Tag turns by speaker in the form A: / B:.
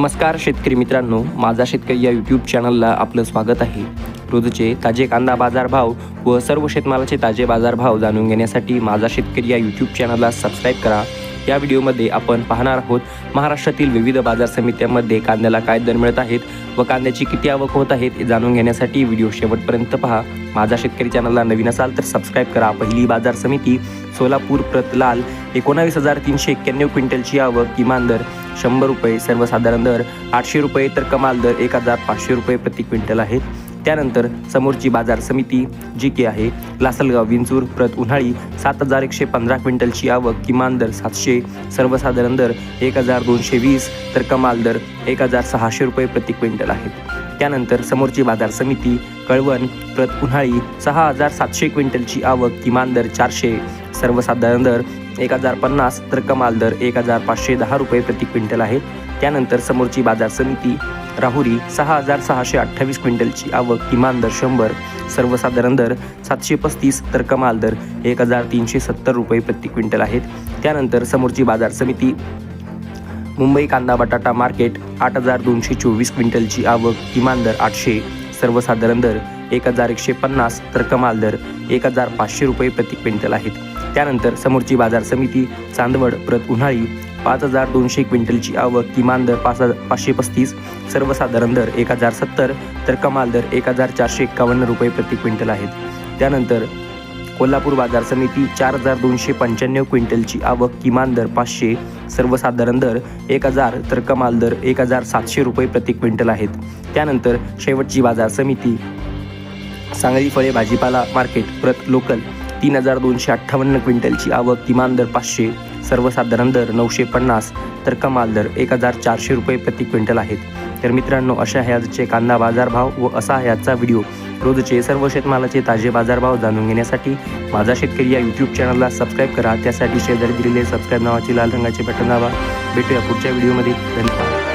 A: नमस्कार शेतकरी मित्रांनो माझा शेतकरी या यूट्यूब चॅनलला आपलं स्वागत आहे. रोजचे ताजे कांदा बाजारभाव व सर्व शेतमालाचे ताजे बाजारभाव जाणून घेण्यासाठी माझा शेतकरी या यूट्यूब चॅनलला सबस्क्राईब करा. या व्हिडिओमध्ये आपण पाहणार आहोत महाराष्ट्रातील विविध बाजार समित्यांमध्ये कांद्याला काय दर मिळत आहेत व कांद्याची किती आवक होत आहेत हे जाणून घेण्यासाठी व्हिडिओ शेवटपर्यंत पहा. माझा शेतकरी चॅनलला नवीन असाल तर सबस्क्राईब करा. पहिली बाजार समिती सोलापूर प्रतलाल एकोणावीस हजार तीनशे एक्क्याण्णव क्विंटलची आवक किमान दर शंभर रुपये सर्वसाधारण दर आठशे रुपये तर कमाल दर एक हजार पाचशे रुपये प्रति क्विंटल आहे. त्यानंतर समोरची बाजार समिती जी की आहे लासलगाव विंचूर प्रत उन्हाळी सात हजार एकशे पंधरा क्विंटलची आवक किमान दर सातशे सर्वसाधारण दर एक हजार दोनशे वीस तर कमाल दर एक हजार सहाशे रुपये प्रति क्विंटल आहेत त्यानंतर समोरची बाजार समिती कळवण प्रत उन्हाळी सहा हजार सातशे क्विंटलची आवक किमान दर चारशे सर्वसाधारण दर एक हजार पन्नास तर कमाल दर एक हजार पाचशे दहा रुपये प्रति क्विंटल आहेत त्यानंतर समोरची बाजार समिती राहुरी सहा हजार सहाशे अठ्ठावीस क्विंटलची आवक किमान दर शंभर सर्वसाधारण दर सातशे पस्तीस तर कमाल दर एक हजार तीनशे सत्तर रुपये प्रति क्विंटल आहेत. त्यानंतर समोरची बाजार समिती मुंबई कांदा बटाटा मार्केट आठ हजार दोनशे चोवीस क्विंटलची आवक किमान दर आठशे सर्वसाधारण दर एक हजार एकशे पन्नास तर कमाल दर एक हजार पाचशे रुपये प्रति क्विंटल आहेत. त्यानंतर समोरची बाजार समिती चांदवड प्रत उन्हाळी पाच हजार दोनशे क्विंटलची आवक किमान दर पाच हजार पाचशे पस्तीस सर्वसाधारण दर एक हजार सत्तर तर कमाल दर एक हजार चारशे एक्कावन्न रुपये प्रति क्विंटल आहेत. त्यानंतर कोल्हापूर बाजार समिती चार हजार दोनशे पंच्याण्णव क्विंटलची आवक किमान दर पाचशे सर्वसाधारण दर एक हजार तर कमाल दर एक हजार सातशे रुपये प्रति क्विंटल आहेत. त्यानंतर शेवटची बाजार समिती सांगली फळे भाजीपाला मार्केट प्रत लोकल तीन हजार दोनशे अठ्ठावन्न क्विंटलची आवक किमान दर पाचशे सर्वसाधारण दर नऊशे पन्नास तर कमाल दर एक हजार चारशे रुपये प्रति क्विंटल आहेत. तर मित्रांनो अशा आहे आजचे कांदा बाजारभाव व असा आहे आजचा व्हिडिओ. रोजचे सर्व शेतमालाचे ताजे बाजारभाव जाणून घेण्यासाठी माझा शेतकरी या यूट्यूब चॅनलला सबस्क्राईब करा. त्यासाठी शेजारी दिलेले सबस्क्राईब नावाची लाल रंगाचे बटन दाबा. भेटूया पुढच्या व्हिडिओमध्ये. धन्यवाद.